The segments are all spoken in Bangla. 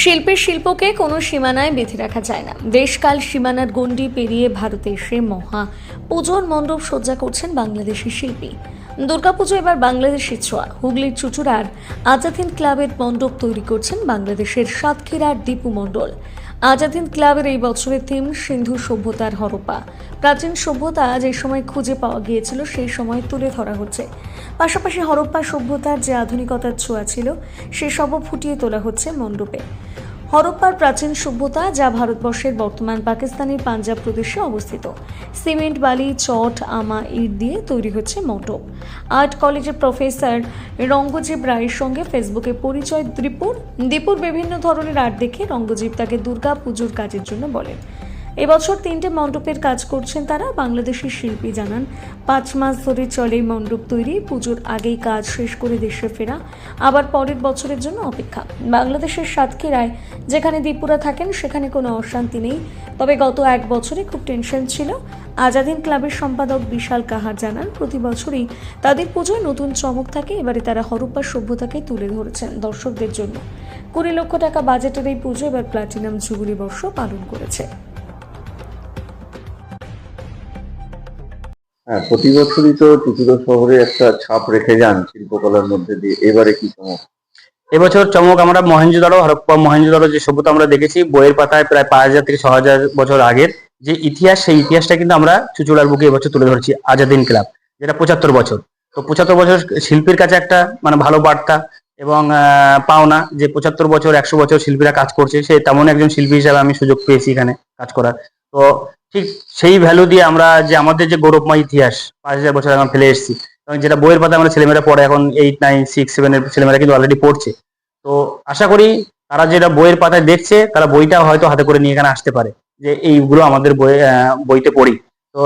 শিল্পের শিল্পকে কোনো সীমানায় বেঁধে রাখা যায় না। দেশকাল সীমানার গণ্ডি পেরিয়ে ভারতে এসে মহা পুজোর মণ্ডপ সজ্জা করছেন বাংলাদেশি শিল্পী। দুর্গাপুজো এবার বাংলাদেশের ছোঁয়া। হুগলির চুচুড়ার আজাদিন ক্লাবের মণ্ডপ তৈরি করছেন বাংলাদেশের সাতক্ষীরার দীপু মণ্ডল। আজাদিন ক্লাবের এই বছরের থিম সিন্ধু সভ্যতার হরপ্পা। প্রাচীন সভ্যতা যে সময় খুঁজে পাওয়া গিয়েছিল, সেই সময় তুলে ধরা হচ্ছে। পাশাপাশি হরপ্পা সভ্যতার যে আধুনিকতার ছোঁয়া ছিল সে সেসবও ফুটিয়ে তোলা হচ্ছে মণ্ডপে। হরপ্পার প্রাচীন সভ্যতা যা ভারতবর্ষের বর্তমান পাকিস্তানের পাঞ্জাব প্রদেশে অবস্থিত। সিমেন্ট, বালি, চট, আমা, ইট দিয়ে তৈরি হচ্ছে মটক আর্ট কলেজের প্রফেসর রঙ্গজীব রায়ের সঙ্গে ফেসবুকে পরিচয়, দীপুর দীপুর বিভিন্ন ধরনের আর্ট দেখে রঙ্গজীব তাকে দুর্গা পুজোর কাজের জন্য বলেন। এবছর তিনটে মণ্ডপের কাজ করছেন তারা। বাংলাদেশি শিল্পী জানান, পাঁচ মাস ধরে চলে মণ্ডপ তৈরি, পুজোর আগেই কাজ শেষ করে দেশে ফেরা, আবার পরের বছরের জন্য অপেক্ষা। বাংলাদেশের সাতক্ষীরায় যেখানে দীপুরা থাকেন, সেখানে কোনো অশান্তি নেই। তবে গত এক বছরে খুব টেনশন ছিল। আজাদিন ক্লাবের সম্পাদক বিশাল কাহার জানান, প্রতি বছরই তাদের পুজোয় নতুন চমক থাকে, এবারে তারা হরপ্পা সভ্যতাকে তুলে ধরেছেন দর্শকদের জন্য। কুড়ি লক্ষ টাকা বাজেটের এই পুজো এবার প্লাটিনাম জুবিলি বর্ষ পালন করেছে। হ্যাঁ প্রতি বছরই তো চুচুড়া শহরে একটা ছাপ রেখে যান শিল্পকলার মধ্যে দিয়ে। এবারে কি চমক? এবছর চমক আমরা মহেঞ্জোদারো হরপ্পা মহেঞ্জোদারো যে সভ্যতা আমরা দেখেছি, বইয়ের পাতায় প্রায় পাঁচ হাজার থেকে ছ হাজার বছর আগের যে ইতিহাস, সেই ইতিহাসটা কিন্তু আমরা চুচুড়ার বুকে এবছর তুলে ধরছি, আজাদিন ক্লাব, যেটা পঁচাত্তর বছর। তো পঁচাত্তর বছর শিল্পীর কাছে একটা মানে ভালো বার্তা এবং পাওনা যে পঁচাত্তর বছর, একশো বছর শিল্পীরা কাজ করছে, সে তেমন একজন শিল্পী হিসাবে আমি সুযোগ পেয়েছি এখানে কাজ করার। তো ঠিক সেই ভ্যালু দিয়ে আমরা যে আমাদের যে গৌরবময় ইতিহাস, পাঁচ হাজার বছর আমরা ফেলে এসেছি এবং যেটা বইয়ের পাতা আমরা ছেলেমেয়েরা পড়ে এখন এইট নাইন সিক্স সেভেনের ছেলেমেয়েরা কিন্তু অলরেডি পড়ছে। তো আশা করি তারা যেটা বইয়ের পাতায় দেখছে, তারা বইটা হয়তো হাতে করে নিয়ে এখানে আসতে পারে, যে এইগুলো আমাদের বই বইতে পড়ি। তো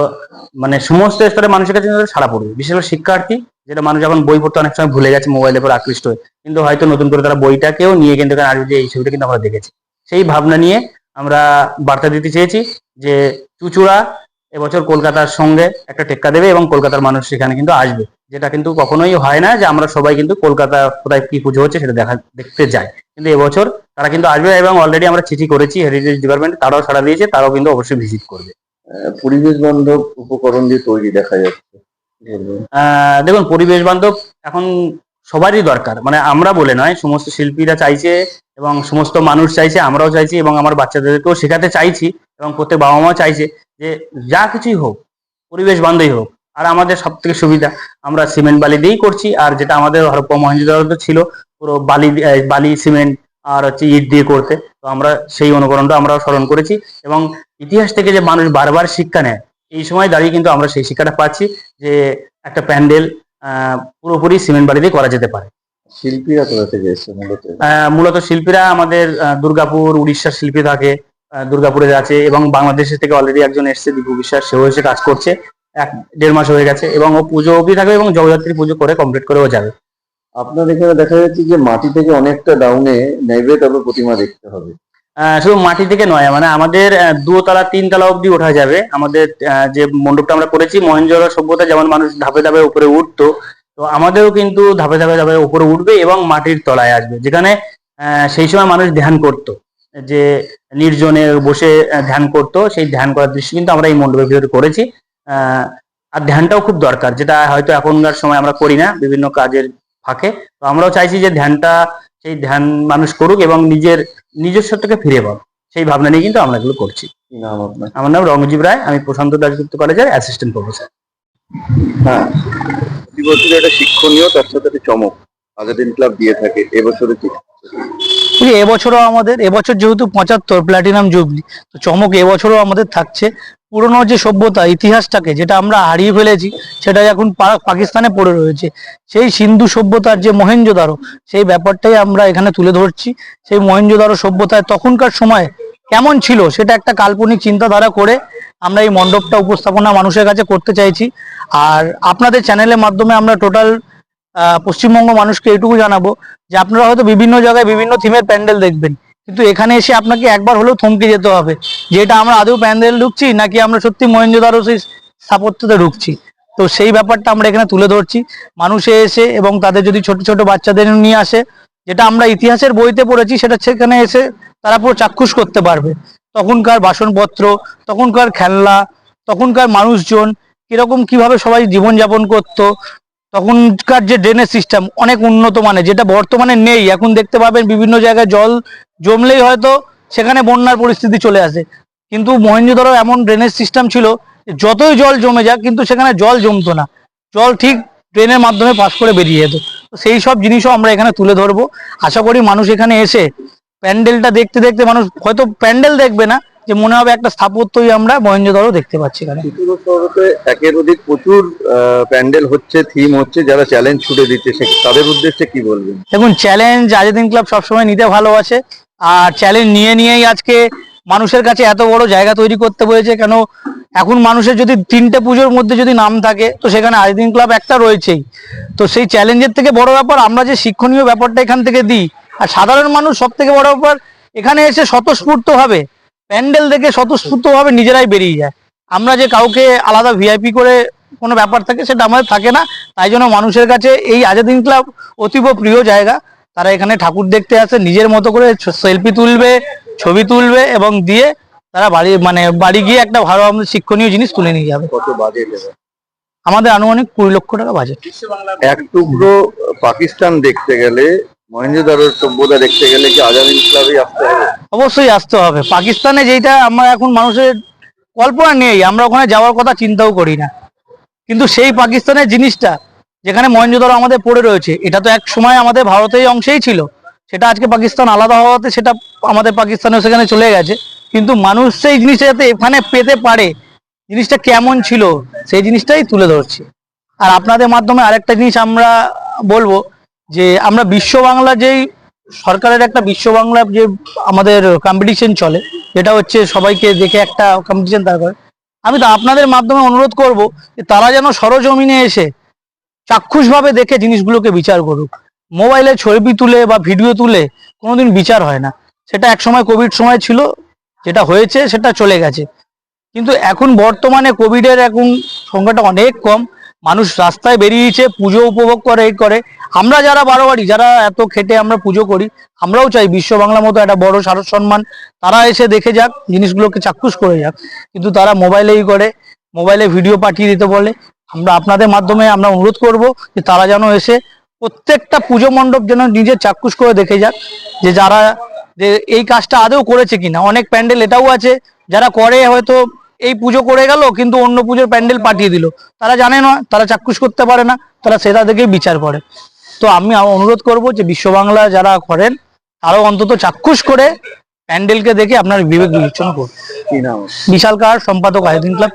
মানে সমস্ত স্তরের মানুষের কাছে সারা পড়বে, বিশেষ করে শিক্ষার্থী, যেটা মানুষ এখন বই পড়তে অনেক সময় ভুলে গেছে মোবাইলের উপর আকৃষ্ট হয়ে। কিন্তু হয়তো নতুন করে তারা বইটাকেও নিয়ে কিন্তু আসবে, যে এই ছবিটা কিন্তু আমরা দেখেছি। সেই ভাবনা নিয়ে আমরা বার্তা দিতে চেয়েছি যে চুচুড়া এবছর কলকাতার সঙ্গে একটা টেক্কা দেবে এবং কলকাতার মানুষ সেখানে কিন্তু আসবে। যেটা কিন্তু কখনোই হয় না যে আমরা সবাই কিন্তু কলকাতা কোথায় কি পুজো হচ্ছে সেটা দেখা দেখতে যাই। কিন্তু এবছর তারা কিন্তু আসবে এবং অলরেডি আমরা চিঠি করেছি হেরিটেজ ডিপার্টমেন্ট তারাও সাড়া দিয়েছে তারাও কিন্তু অবশ্যই ভিজিট করবে। পরিবেশ বান্ধব উপকরণ দিয়ে তৈরি দেখা যাচ্ছে। দেখুন পরিবেশ বান্ধব এখন সবারই দরকার। মানে আমরা বলে নয়, সমস্ত শিল্পীরা চাইছে এবং সমস্ত মানুষ চাইছে, আমরাও চাইছি এবং আমার বাচ্চাদেরকেও শেখাতে চাইছি এবং প্রত্যেক বাবা মাও চাইছে যে যা কিছুই হোক, পরিবেশ বান্ধবই হোক, আর আমাদের সব থেকে সুবিধা, আমরা সিমেন্ট বালি দিয়েই করছি, আর যেটা আমাদের হরপ্পা মহেঞ্জোদারো ছিল, পুরো বালি বালি, সিমেন্ট আর হচ্ছে ইট দিয়ে করতে। তো আমরা সেই অনুকরণটা আমরা স্মরণ করেছি এবং ইতিহাস থেকে যে মানুষ বারবার শিক্ষা নেয়, এই সময় দাঁড়িয়ে কিন্তু আমরা সেই শিক্ষাটা পাচ্ছি যে একটা প্যান্ডেল পুরোপুরি সিমেন্ট বাড়ি দিয়ে করা যেতে পারে। শিল্পীরা কোথা থেকে এসছে মূলত? মূলত শিল্পীরা আমাদের দুর্গাপুর উড়িষ্যার শিল্পী থাকে আহ, দুর্গাপুরে আছে এবং বাংলাদেশের থেকে অলরেডি একজন এসছে দীপু বিশ্বাস সেও এসে কাজ করছে। এক দেড় মাস হয়ে গেছে এবং ও পুজো অবধি থাকবে এবং জগদ্ধাত্রী পুজো করে কমপ্লিট করেও যাবে। আপনার এখানে দেখা যাচ্ছে যে মাটি থেকে অনেকটা ডাউনে নেবে তবে প্রতিমা দেখতে হবে। শুধু মাটি থেকে নয় মানে আমাদের দুতলা, তিনতলা অব্দি ওঠা যাবে। আমাদের যে মণ্ডপটা আমরা করেছি মহেঞ্জোর সভ্যতা যেমন মানুষ ধাপে ধাপে উপরে উঠতো, তো আমাদেরও কিন্তু ধাপে ধাপে ধাপে উপরে উঠবে এবং মাটির তলায় আসবে, যেখানে সেই সময় মানুষ ধ্যান করতো, যে নির্জনে বসে ধ্যান করতো, সেই ধ্যান করার দৃশ্য কিন্তু আমরা এই মণ্ডপের ভিতরে করেছি। আর ধ্যানটাও খুব দরকার, যেটা হয়তো এখনকার সময় আমরা করি না বিভিন্ন কাজের ফাঁকে। তো আমরাও চাইছি যে ধ্যানটা সেই ধ্যান মানুষ করুক এবং নিজের নিজস্বত্বকে ফিরে পাবো সেই ভাবনা নিয়ে কিন্তু আমরা এগুলো করছি। আমার নাম রঙ্গজীব রায় আমি প্রশান্ত দাসগুপ্ত কলেজের অ্যাসিস্ট্যান্ট প্রফেসর হ্যাঁ। প্রতি বছর একটা শিক্ষণীয় তার সাথে একটা চমক। আজাদিন ক্লাব দিয়ে থাকে এবছরে কি? এবছরও আমাদের এবছর যেহেতু পঁচাত্তর প্ল্যাটিনাম জুবলি তো চমক এবছরও আমাদের থাকছে। পুরনো যে সভ্যতা, ইতিহাসটাকে যেটা আমরা হারিয়ে ফেলেছি, সেটা এখন পাকিস্তানে পড়ে রয়েছে। সেই সিন্ধু সভ্যতার যে মহেঞ্জোদারো সেই ব্যাপারটাই আমরা এখানে তুলে ধরছি। সেই মহেঞ্জোদারো সভ্যতায় তখনকার সময় কেমন ছিল, সেটা একটা কাল্পনিক চিন্তাধারা করে আমরা এই মণ্ডপটা উপস্থাপনা মানুষের কাছে করতে চাইছি। আর আপনাদের চ্যানেলের মাধ্যমে আমরা টোটাল পশ্চিমবঙ্গ মানুষকে এটুকু জানাব যে আপনারা হয়তো বিভিন্ন জায়গায় বিভিন্ন থিমের প্যান্ডেল দেখবেন। কিন্তু এখানে এসে আপনাকে একবার হলেও থমকে যেতে হবে। যে এটা আমরা আদৌ প্যান্ডেল ঢুকছি, নাকি আমরা সত্যি মহেঞ্জোদারো সেই স্থাপত্যতে ঢুকছি? তো সেই ব্যাপারটা আমরা এখানে তুলে ধরছি। মানুষে এসে এবং তাদের যদি ছোট ছোট বাচ্চাদের নিয়ে আসে, যেটা আমরা ইতিহাসের বইতে পড়েছি, সেটা সেখানে এসে তারা পুরো চাক্ষুষ করতে পারবে। তখনকার বাসনপত্র, তখনকার খেলনা, তখনকার মানুষজন, কীরকম কীভাবে সবাই জীবনযাপন করত তখনকার যে ড্রেনেজ সিস্টেম অনেক উন্নত মানের, যেটা বর্তমানে নেই। এখন দেখতে পাবেন বিভিন্ন জায়গায় জল জমলেই হয়তো সেখানে বন্যার পরিস্থিতি চলে আসে। কিন্তু মহেঞ্জোদারো এমন ড্রেনেজ সিস্টেম ছিল যতই জল জমে যাক, কিন্তু সেখানে জল জমতো না। জল ঠিক ড্রেনের মাধ্যমে পাস করে বেরিয়ে যেত। সেই সব জিনিসও আমরা এখানে তুলে ধরবো। আশা করি মানুষ এখানে এসে প্যান্ডেলটা দেখতে দেখতে মানুষ হয়তো প্যান্ডেল দেখবে না যে মনে হবে একটা স্থাপত্যই আমরা মহেঞ্জোদারো দেখতে পাচ্ছি এখানে। একের অধিক প্রচুর প্যান্ডেল হচ্ছে থিম হচ্ছে যারা চ্যালেঞ্জ ছুটে দিচ্ছে তাদের উদ্দেশ্যে কি বলবেন? দেখুন চ্যালেঞ্জ আজাদিন ক্লাব সবসময় নিতে ভালোবাসে আর চ্যালেঞ্জ নিয়ে নিয়েই আজকে মানুষের কাছে এত বড় জায়গা তৈরি করতে পেরেছে কেন এখন মানুষের যদি তিনটে পুজোর মধ্যে যদি নাম থাকে তো সেখানে আজাদিন ক্লাব একটা রয়েছেই। তো সেই চ্যালেঞ্জের থেকে বড় ব্যাপার আমরা যে শিক্ষণীয় ব্যাপারটা এখান থেকে দিই আর সাধারণ মানুষ সব থেকে বড় ব্যাপার এখানে এসে স্বতঃস্ফূর্ত ভাবে প্যান্ডেল দেখে স্বতঃস্ফূর্ত ভাবে নিজেরাই বেরিয়ে যায়। আমরা যে কাউকে আলাদা ভিআইপি করে কোনো ব্যাপার থাকে সেটা আমাদের থাকে না। তাই জন্য মানুষের কাছে এই আজাদিন ক্লাব অতীব প্রিয় জায়গা। তারা এখানে ঠাকুর দেখতে আসে নিজের মতো করে সেলফি তুলবে ছবি তুলবে এবং দিয়ে তারা বাড়ি মানে বাড়ি গিয়ে একটা ভালো আমাদের শিক্ষণীয় জিনিস তুলে নিয়ে যাবে। আমাদের আনুমানিক কুড়ি লক্ষ টাকা বাজেট। এক টুকরো পাকিস্তান দেখতে গেলে মহেন্দ্র মহেঞ্জোদারোর সভ্যতা দেখতে গেলে কি আজাদিন ক্লাবে আসতে হবে? অবশ্যই আসতে হবে। পাকিস্তানে যেটা আমরা এখন মানুষের কল্পনা নেই, আমরা ওখানে যাওয়ার কথা চিন্তাও করি না। কিন্তু সেই পাকিস্তানের জিনিসটা, যেখানে মহেঞ্জোদারো আমাদের পড়ে রয়েছে, এটা তো এক সময় আমাদের ভারতের অংশেই ছিল। সেটা আজকে পাকিস্তান আলাদা হওয়াতে সেটা আমাদের পাকিস্তানেও সেখানে চলে গেছে। কিন্তু মানুষ সেই জিনিসটা যাতে এখানে পেতে পারে, জিনিসটা কেমন ছিল, সেই জিনিসটাই তুলে ধরছি। আর আপনাদের মাধ্যমে আরেকটা জিনিস আমরা বলব, যে আমরা বিশ্ব বাংলা যেই সরকারের একটা বিশ্ব বাংলা যে আমাদের কম্পিটিশন চলে, যেটা হচ্ছে সবাইকে দেখে একটা কম্পিটিশন তার করে। আমি তো আপনাদের মাধ্যমে অনুরোধ করব যে তারা যেন সরজমিনে এসে চাক্ষুষভাবে দেখে জিনিসগুলোকে বিচার করুক। মোবাইলে ছবি তুলে বা ভিডিও তুলে কোনোদিন বিচার হয় না। সেটা এক সময় কোভিড সময় ছিল, যেটা হয়েছে সেটা চলে গেছে। কিন্তু এখন বর্তমানে কোভিডের এখন সংখ্যাটা অনেক কম। মানুষ রাস্তায় বেরিয়েছে, পুজো উপভোগ করে এই করে। আমরা যারা বারোয়ারি যারা এত খেটে আমরা পুজো করি, আমরাও চাই বিশ্ব বাংলা মতো একটা বড় সারদ সম্মান, তারা এসে দেখে যাক, জিনিসগুলোকে চাক্ষুষ করে যাক। কিন্তু তারা মোবাইলেই করে, মোবাইলে ভিডিও পাঠিয়ে দিতে বলে। আমরা আপনাদের মাধ্যমে আমরা অনুরোধ করব যে তারা যেন এসে প্রত্যেকটা পুজো মণ্ডপ যেন নিজে চাক্ষুষ করে দেখে যাক, যে যারা, যে এই কাজটা আদৌ করেছে কিনা। অনেক প্যান্ডেল এটাও আছে, যারা করে হয়তো এই পুজো করে গেল কিন্তু অন্য পুজোর প্যান্ডেল পাঠিয়ে দিল। তারা জানে না তারা চাক্ষুষ করতে পারে না তারা সেটা দেখেই বিচার করে। তো আমি অনুরোধ করব যে বিশ্ব বাংলা যারা করেন তারাও অন্তত চাক্ষুষ করে প্যান্ডেলকে দেখে আপনার বিবেক বিবেচনা করুন। বিশাল কার সম্পাদক আয়োদিন ক্লাব